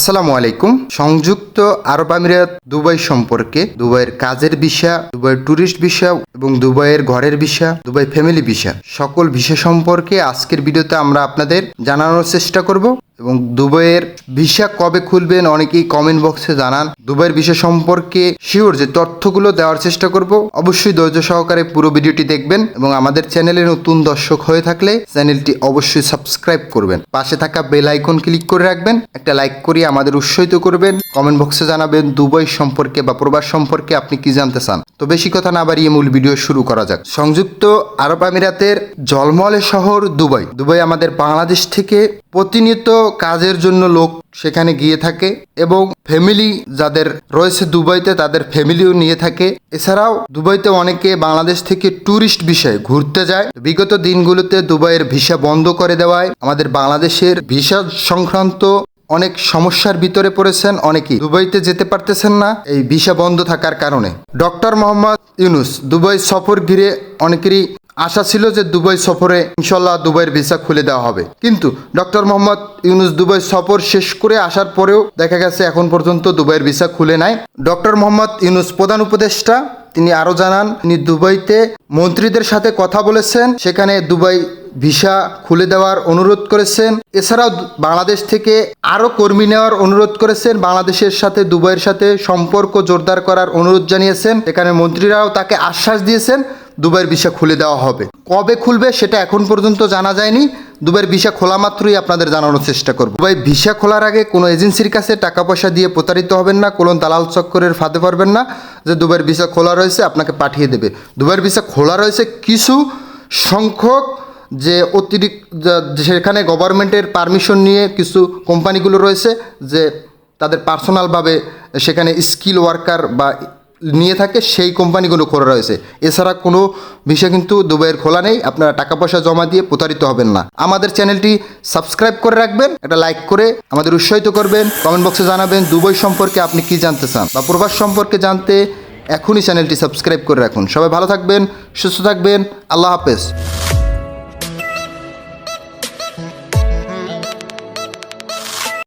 আসসালামু আলাইকুম। সংযুক্ত আরব আমিরাত দুবাই সম্পর্কে দুবাইয়ের কাজের ভিসা দুবাইয়ের টুরিস্ট ভিসা এবং দুবাইয়ের ঘরের ভিসা দুবাই ফ্যামিলি ভিসা সকল ভিসা সম্পর্কে আজকের ভিডিওতে আমরা আপনাদের জানানোর চেষ্টা করব। এবং দুবাইয়ের ভিসা কবে খুলবেন অনেকেই কমেন্ট বক্সে জানান। দুবাইয়ের ভিসা সম্পর্কে শিওর যে তথ্যগুলো দেওয়ার চেষ্টা করব। অবশ্যই ধৈর্য সহকারে পুরো ভিডিওটি দেখবেন এবং আমাদের চ্যানেলে নতুন দর্শক হয়ে থাকলে চ্যানেলটি অবশ্যই সাবস্ক্রাইব করবেন। পাশে থাকা বেল আইকন ক্লিক করে রাখবেন। একটা লাইক করে আমাদের উৎসাহিত করবেন। কমেন্ট বক্সে জানাবেন, দুবাই সম্পর্কে বা প্রবাস সম্পর্কে আপনি কি জানতে চান? তো বেশি কথা না বাড়িয়ে মূল ভিডিও শুরু করা যাক। সংযুক্ত আরব আমিরাতের জলমলে শহর দুবাই। দুবাই আমাদের বাংলাদেশ থেকে প্রতিনিয়ত কাজের জন্য লোক সেখানে গিয়ে থাকে এবং ফ্যামিলি যাদের রয়েছে দুবাইতে, তাদের ফ্যামিলিও নিয়ে থাকে। এছাড়াও দুবাইতে অনেকে বাংলাদেশ থেকে ট্যুরিস্ট বিষয়ে ঘুরতে যায়। বিগত দিনগুলোতে দুবাইয়ের ভিসা বন্ধ করে দেওয়ায় আমাদের বাংলাদেশের ভিসা সংক্রান্ত অনেক সমস্যার ভিতরে পড়েছেন অনেকেই। দুবাইতে যেতে পারতেছেন না, এই ভিসা বন্ধ থাকার কারণে। ডক্টর মোহাম্মদ ইউনুস, দুবাই সফর ঘিরে অনেকেরই আশা ছিল যে দুবাই সফরে ইনশাল্লাহ দুবাইয়ের ভিসা খুলে দেওয়া হবে। কিন্তু ডক্টর মোহাম্মদ ইউনুস দুবাই সফর শেষ করে আসার পরেও দেখা গেছে এখন পর্যন্ত দুবাইয়ের ভিসা খুলে নাই। ডক্টর মোহাম্মদ ইউনুস প্রধান উপদেষ্টা, তিনি আরও জানান, তিনি দুবাইতে মন্ত্রীদের সাথে কথা বলেছেন, সেখানে দুবাই ভিসা খুলে দেওয়ার অনুরোধ করেছেন। এছাড়াও বাংলাদেশ থেকে আরও কর্মী নেওয়ার অনুরোধ করেছেন। বাংলাদেশের সাথে দুবাইয়ের সাথে সম্পর্ক জোরদার করার অনুরোধ জানিয়েছেন। এখানে মন্ত্রীরাও তাকে আশ্বাস দিয়েছেন, দুবাইয়ের ভিসা খুলে দেওয়া হবে। কবে খুলবে সেটা এখন পর্যন্ত জানা যায়নি। দুবাইয়ের ভিসা খোলা মাত্রই আপনাদের জানানোর চেষ্টা করব। দুবাই ভিসা খোলার আগে কোনো এজেন্সির কাছে টাকা পয়সা দিয়ে প্রতারিত হবেন না কোনো দালাল চক্করের ফাঁদে পারবেন না যে দুবাইয়ের ভিসা খোলা রয়েছে, আপনাকে পাঠিয়ে দেবে। দুবাইয়ের ভিসা খোলা রয়েছে কিছু সংখ্যক যে অতিরিক্ত সেখানে গভর্নমেন্টের পারমিশন নিয়ে কিছু কোম্পানিগুলো রয়েছে, যে তাদের পার্সোনালভাবে সেখানে স্কিল ওয়ার্কার বা নিয়ে থাকে, সেই কোম্পানিগুলো খোলা রয়েছে। এছাড়া কোনো বিষয় কিন্তু দুবাইয়ের খোলা নেই, আপনারা টাকা পয়সা জমা দিয়ে প্রতারিত হবেন না। আমাদের চ্যানেলটি সাবস্ক্রাইব করে রাখবেন, একটা লাইক করে আমাদের উৎসাহিত করবেন কমেন্ট বক্সে জানাবেন দুবাই সম্পর্কে আপনি কি জানতে চান বা প্রবাস সম্পর্কে জানতে এখনই চ্যানেলটি সাবস্ক্রাইব করে রাখুন। সবাই ভালো থাকবেন, সুস্থ থাকবেন, আল্লাহ হাফেজ।